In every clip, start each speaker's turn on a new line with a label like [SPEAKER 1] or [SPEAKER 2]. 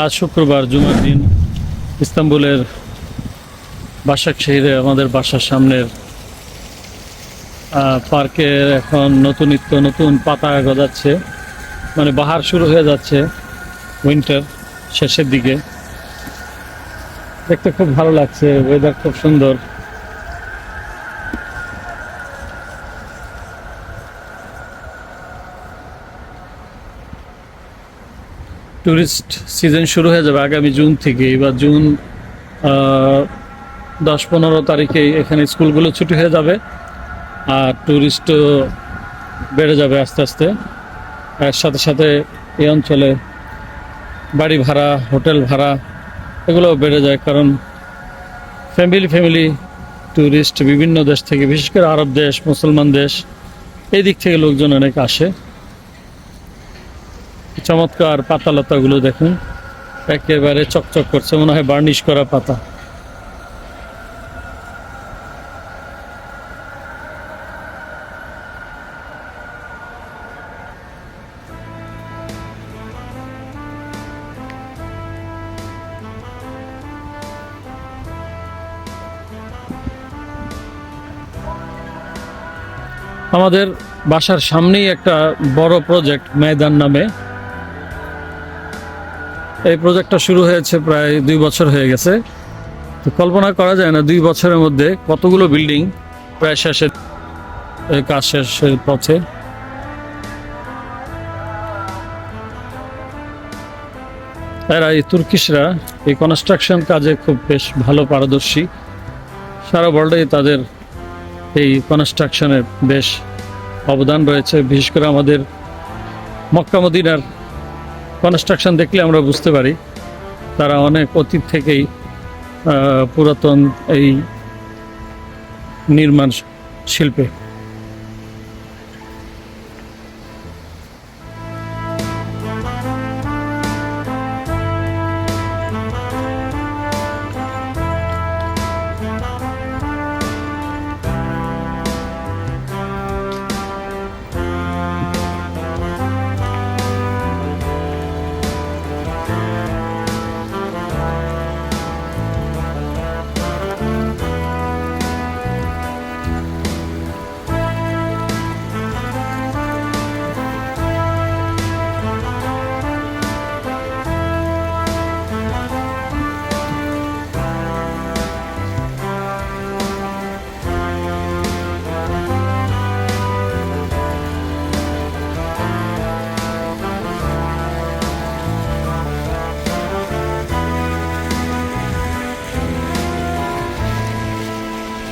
[SPEAKER 1] আজ শুক্রবার জুমার দিন ইস্তাম্বুলের বাসাক শহীদে আমাদের বাসার সামনের পার্কের পার্কে এখন নতুন নিত্য নতুন পাতা গজাচ্ছে মানে বাহার শুরু হয়ে যাচ্ছে উইন্টার শেষের দিকে। দেখতে খুব ভালো লাগছে ওয়েদার খুব সুন্দর। টুরিস্ট সিজন শুরু হয়ে যাবে আগামী জুন থেকে। এবার জুন দশ পনেরো তারিখে এখানে স্কুলগুলো ছুটি হয়ে যাবে আর টুরিস্টও বেড়ে যাবে আস্তে আস্তে। এর সাথে সাথে এই অঞ্চলে বাড়ি ভাড়া, হোটেল ভাড়া এগুলোও বেড়ে যায় কারণ ফ্যামিলি ফ্যামিলি টুরিস্ট বিভিন্ন দেশ থেকে, বিশেষ করে আরব দেশ, মুসলমান দেশ, এই দিক থেকে লোকজন অনেক আসে। চমৎকার পাতা লতাগুলো দেখুন। একেবারে চকচক করছে, মনে হয় বার্নিশ করা পাতা। আমাদের বাসার সামনেই একটা বড় প্রজেক্ট, ময়দান নামে। এই প্রজেক্টটা শুরু হয়েছে প্রায় দুই বছর হয়ে গেছে। তো কল্পনা করা যায় না, দুই বছরের মধ্যে কতগুলো বিল্ডিং প্রায় শেষের কাজ শেষের পথে। এরা এই তুর্কিশরা এই কনস্ট্রাকশন কাজে খুব বেশ ভালো পারদর্শী। সারা ওয়ার্ল্ডে তাদের এই কনস্ট্রাকশনের বেশ অবদান রয়েছে, বিশেষ করে আমাদের মক্কা মদিনার কনস্ট্রাকশন দেখলে আমরা বুঝতে পারি। তারা অনেক অতীত থেকেই পুরাতন এই নির্মাণ শিল্পে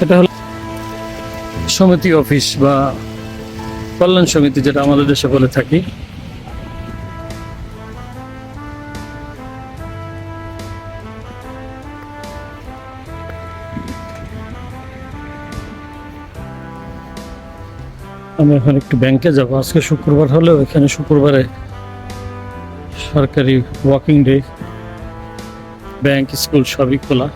[SPEAKER 1] এটা হলো সমিতি অফিস বা কল্যাণ সমিতি, যেটা আমাদের দেশে বলে থাকি। আমি এখন একটু ব্যাংকে যাব। আজকে শুক্রবার হলেও এখানে শুক্রবারে সরকারি ওয়াকিং ডে ব্যাংক স্কুল সবই খোলা।